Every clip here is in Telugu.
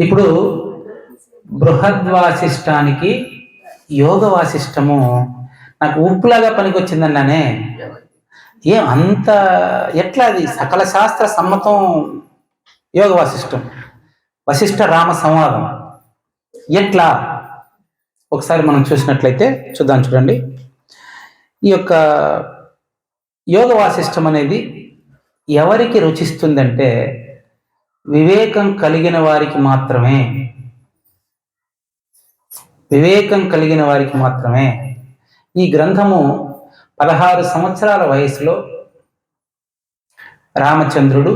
ఇప్పుడు బృహద్వాసిష్టానికి యోగ వాసిష్టము నాకు ఉప్పులాగా పనికొచ్చిందన్నానే. ఏం అంత ఎట్లా అది? సకల శాస్త్ర సమ్మతం యోగ వాసిష్టం వశిష్ఠ రామ సంవాదం. ఎట్లా? ఒకసారి మనం చూసినట్లయితే చూద్దాం చూడండి. ఈ యొక్క యోగ వాసిష్టం అనేది ఎవరికి రుచిస్తుందంటే వివేకం కలిగిన వారికి మాత్రమే. వివేకం కలిగిన వారికి మాత్రమే. ఈ గ్రంథము పదహారు సంవత్సరాల వయసులో రామచంద్రుడు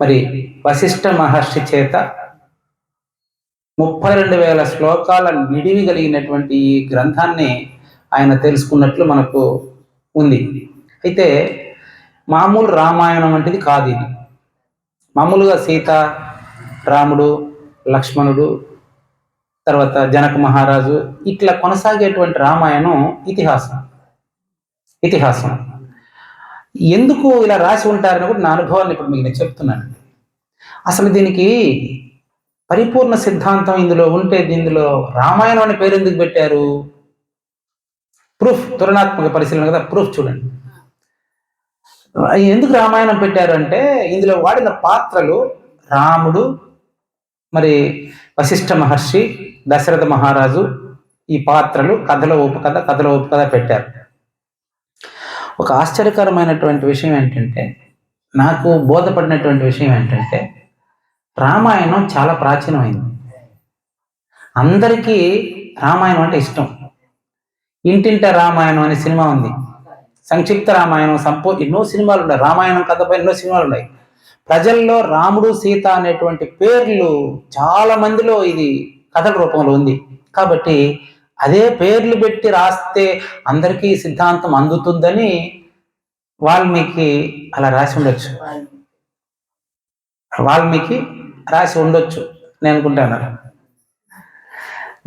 మరి వశిష్ఠ మహర్షి చేత ముప్పై రెండు వేల శ్లోకాల నిడివి కలిగినటువంటి ఈ గ్రంథాన్ని ఆయన తెలుసుకున్నట్లు మనకు ఉంది. అయితే మామూలు రామాయణం వంటిది కాదు ఇది. మామూలుగా సీత రాముడు లక్ష్మణుడు తర్వాత జనక మహారాజు ఇట్లా కొనసాగేటువంటి రామాయణం ఇతిహాసం. ఇతిహాసం. ఎందుకు ఇలా రాసి ఉంటారని కూడా నా అనుభవాన్ని ఇప్పుడు మీకు నేను చెప్తున్నాను. అసలు దీనికి పరిపూర్ణ సిద్ధాంతం ఇందులో ఉంటే ఇందులో రామాయణం అనే పేరు ఎందుకు పెట్టారు? ప్రూఫ్ తులనాత్మక పరిశీలన కదా ప్రూఫ్ చూడండి. ఎందుకు రామాయణం పెట్టారు అంటే ఇందులో వాడిన పాత్రలు రాముడు మరి వశిష్ఠ మహర్షి దశరథ మహారాజు ఈ పాత్రలు కథలో ఉపకథ కథలో ఉపకథ పెట్టారు. ఒక ఆశ్చర్యకరమైనటువంటి విషయం ఏంటంటే నాకు బోధపడినటువంటి విషయం ఏంటంటే రామాయణం చాలా ప్రాచీనమైంది. అందరికీ రామాయణం అంటే ఇష్టం. ఇంటింట రామాయణం అనే సినిమా ఉంది. సంక్షిప్త రామాయణం సంపూ ఎన్నో సినిమాలు ఉన్నాయి. రామాయణం కథపై ఎన్నో సినిమాలు ఉన్నాయి. ప్రజల్లో రాముడు సీత అనేటువంటి పేర్లు చాలా మందిలో ఇది కథల రూపంలో ఉంది. కాబట్టి అదే పేర్లు పెట్టి రాస్తే అందరికీ సిద్ధాంతం అందుతుందని వాల్మీకి అలా రాసి ఉండొచ్చు. వాల్మీకి రాసి ఉండొచ్చు. నేను అనుకుంటాను.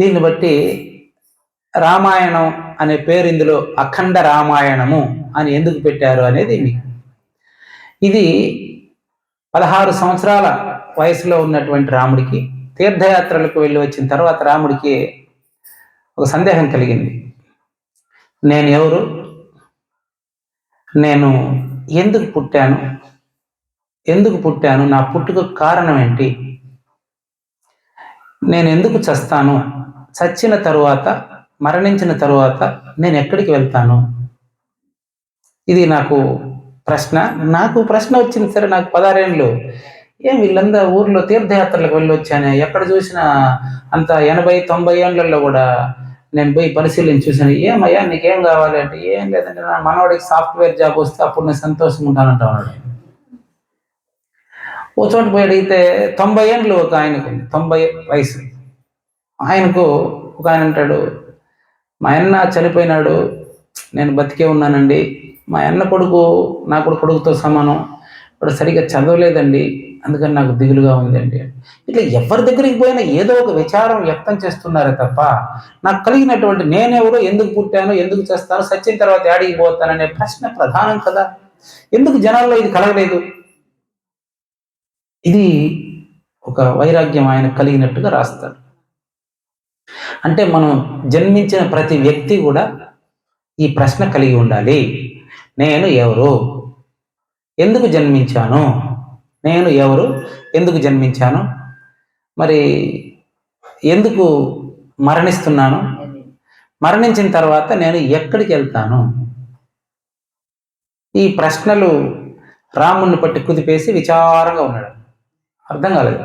దీన్ని బట్టి రామాయణం అనే పేరు ఇందులో అఖండ రామాయణము అని ఎందుకు పెట్టారు అనేది ఇది పదహారు సంవత్సరాల వయసులో ఉన్నటువంటి రాముడికి తీర్థయాత్రలకు వెళ్ళి వచ్చిన తర్వాత రాముడికి ఒక సందేహం కలిగింది. నేను ఎవరు? నేను ఎందుకు పుట్టాను? ఎందుకు పుట్టాను? నా పుట్టుకు కారణం ఏంటి? నేను ఎందుకు చస్తాను? చచ్చిన తరువాత మరణించిన తరువాత నేను ఎక్కడికి వెళ్తాను? ఇది నాకు ప్రశ్న. నాకు ప్రశ్న వచ్చింది సరే నాకు పదారేళ్ళు ఏం వీళ్ళందరూ ఊర్లో తీర్థయాత్రలకు వెళ్ళి వచ్చాను ఎక్కడ చూసినా అంత ఎనభై తొంభై ఏళ్ళల్లో కూడా నేను పోయి పరిశీలించి చూసాను ఏమయ్యా నీకేం కావాలి అంటే? ఏం లేదంటే నా మనవాడికి సాఫ్ట్వేర్ జాబ్ వస్తే అప్పుడు నేను సంతోషంగా ఉంటానంట వాడు. ఓ చోట పోయి అడిగితే తొంభై ఏళ్ళు ఒక ఆయనకు తొంభై వయసు. ఆయనకు ఒక ఆయన అంటాడు మా అన్న చనిపోయినాడు నేను బతికే ఉన్నానండి. మా అన్న కొడుకు నా కొడుకు కొడుకుతో సమానం. ఇప్పుడు సరిగ్గా చదవలేదండి. అందుకని నాకు దిగులుగా ఉందండి. ఇట్లా ఎవరి దగ్గరికి పోయినా ఏదో ఒక విచారం వ్యక్తం చేస్తున్నారే తప్ప నాకు కలిగినటువంటి నేనెవరో ఎందుకు పుట్టాను ఎందుకు చేస్తాను సచ్చిన తర్వాత యాడికి పోతాననే ప్రశ్న ప్రధానం కదా. ఎందుకు జనాల్లో ఇది కలగలేదు? ఇది ఒక వైరాగ్యం ఆయన కలిగినట్టుగా రాస్తాడు. అంటే మనం జన్మించిన ప్రతి వ్యక్తి కూడా ఈ ప్రశ్న కలిగి ఉండాలి. నేను ఎవరు? ఎందుకు జన్మించాను? నేను ఎవరు? ఎందుకు జన్మించాను? మరి ఎందుకు మరణిస్తున్నాను? మరణించిన తర్వాత నేను ఎక్కడికి వెళ్తాను? ఈ ప్రశ్నలు రాముణ్ణి పట్టి కుదిపేసి విచారంగా ఉన్నాడు. అర్థం కాలేదు.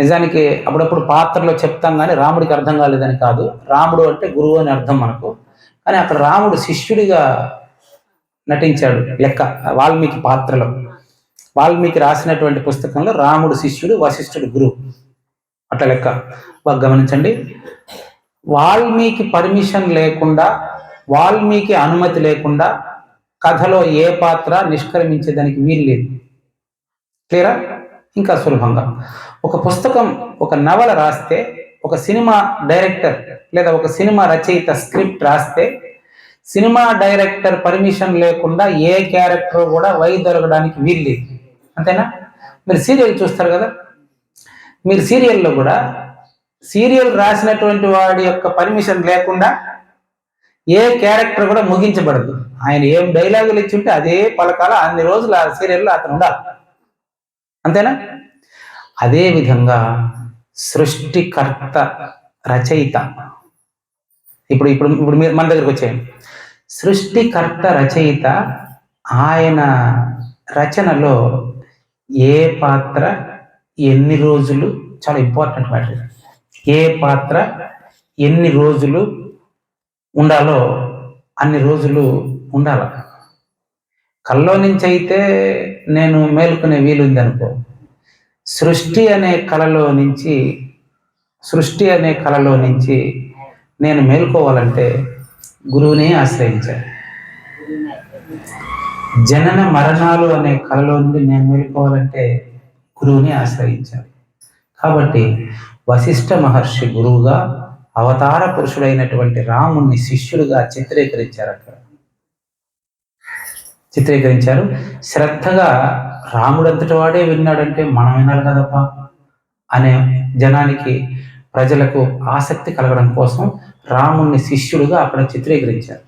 నిజానికి అప్పుడప్పుడు పాత్రలో చెప్తాం కానీ రాముడికి అర్థం కాలేదని కాదు. రాముడు అంటే గురువు అని అర్థం మనకు. కానీ అక్కడ రాముడు శిష్యుడిగా నటించాడు లెక్క వాల్మీకి పాత్రలో. వాల్మీకి రాసినటువంటి పుస్తకంలో రాముడు శిష్యుడు వశిష్ఠుడు గురువు. అట్లా లెక్క. బాగా గమనించండి. వాల్మీకి పర్మిషన్ లేకుండా వాల్మీకి అనుమతి లేకుండా కథలో ఏ పాత్ర నిష్క్రమించేదానికి వీలు లేదు. క్లియరా? ఇంకా సులభంగా. ఒక పుస్తకం ఒక నవల రాస్తే ఒక సినిమా డైరెక్టర్ లేదా ఒక సినిమా రచయిత స్క్రిప్ట్ రాస్తే సినిమా డైరెక్టర్ పర్మిషన్ లేకుండా ఏ క్యారెక్టర్ కూడా వై దొరకడానికి వీల్లేదు అంతేనా? మీరు సీరియల్ చూస్తారు కదా? మీరు సీరియల్లో కూడా సీరియల్ రాసినటువంటి వాడి యొక్క పర్మిషన్ లేకుండా ఏ క్యారెక్టర్ కూడా ముగించబడదు. ఆయన ఏం డైలాగులు ఇచ్చి ఉంటే అదే పలకాల అన్ని రోజులు ఆ సీరియల్లో అతను ఉండాలి. అంతేనా? అదే విధంగా సృష్టికర్త రచయిత. ఇప్పుడు ఇప్పుడు ఇప్పుడు మీరు మన దగ్గరికి వచ్చేయండి. సృష్టికర్త రచయిత ఆయన రచనలో ఏ పాత్ర ఎన్ని రోజులు చాలా ఇంపార్టెంట్ మ్యాటర్ ఏ పాత్ర ఎన్ని రోజులు ఉండాలో అన్ని రోజులు ఉండాల. కల్లో నుంచి అయితే నేను మేలుకునే వీలుంది అనుకో. సృష్టి అనే కళలో నుంచి సృష్టి అనే కళలో నుంచి నేను మేల్కోవాలంటే గురువునే ఆశ్రయించాను జనన మరణాలు అనే కళలో నుండి నేను మేల్కోవాలంటే గురువుని ఆశ్రయించాలి. కాబట్టి వశిష్ఠ మహర్షి గురువుగా అవతార పురుషుడైనటువంటి రాముణ్ణి శిష్యుడిగా చిత్రీకరించారు అక్కడ. చిత్రీకరించారు. శ్రద్ధగా రాముడంతటి వాడే విన్నాడంటే మనం వినాలి కదప్ప అనే జనానికి ప్రజలకు ఆసక్తి కలగడం కోసం రాముణ్ణి శిష్యుడుగా అక్కడ చిత్రీకరించారు.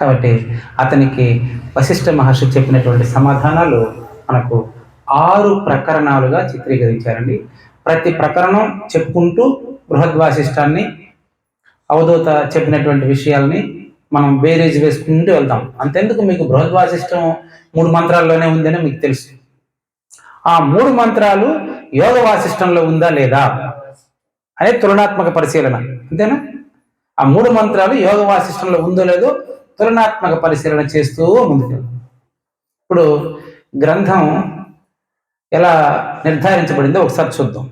కాబట్టి అతనికి వశిష్ఠ మహర్షి చెప్పినటువంటి సమాధానాలు మనకు ఆరు ప్రకరణాలుగా చిత్రీకరించారండి. ప్రతి ప్రకరణం చెప్పుకుంటూ బృహద్వాసిష్టాన్ని అవధూత చెప్పినటువంటి విషయాల్ని మనం బేరేజ్ వేసుకుంటూ వెళ్తాం అంతెందుకు మీకు బృహద్వాసిష్టం మూడు మంత్రాల్లోనే ఉందని మీకు తెలుసు. ఆ మూడు మంత్రాలు యోగ వాసిష్టంలో ఉందా లేదా అనేది తులనాత్మక పరిశీలన. అంతేనా? ఆ మూడు మంత్రాలు యోగ వాసిష్టంలో ఉందో లేదో తులనాత్మక పరిశీలన చేస్తూ ముందుకు ఇప్పుడు గ్రంథం ఎలా నిర్ధారించబడిందో ఒకసారి చూద్దాం.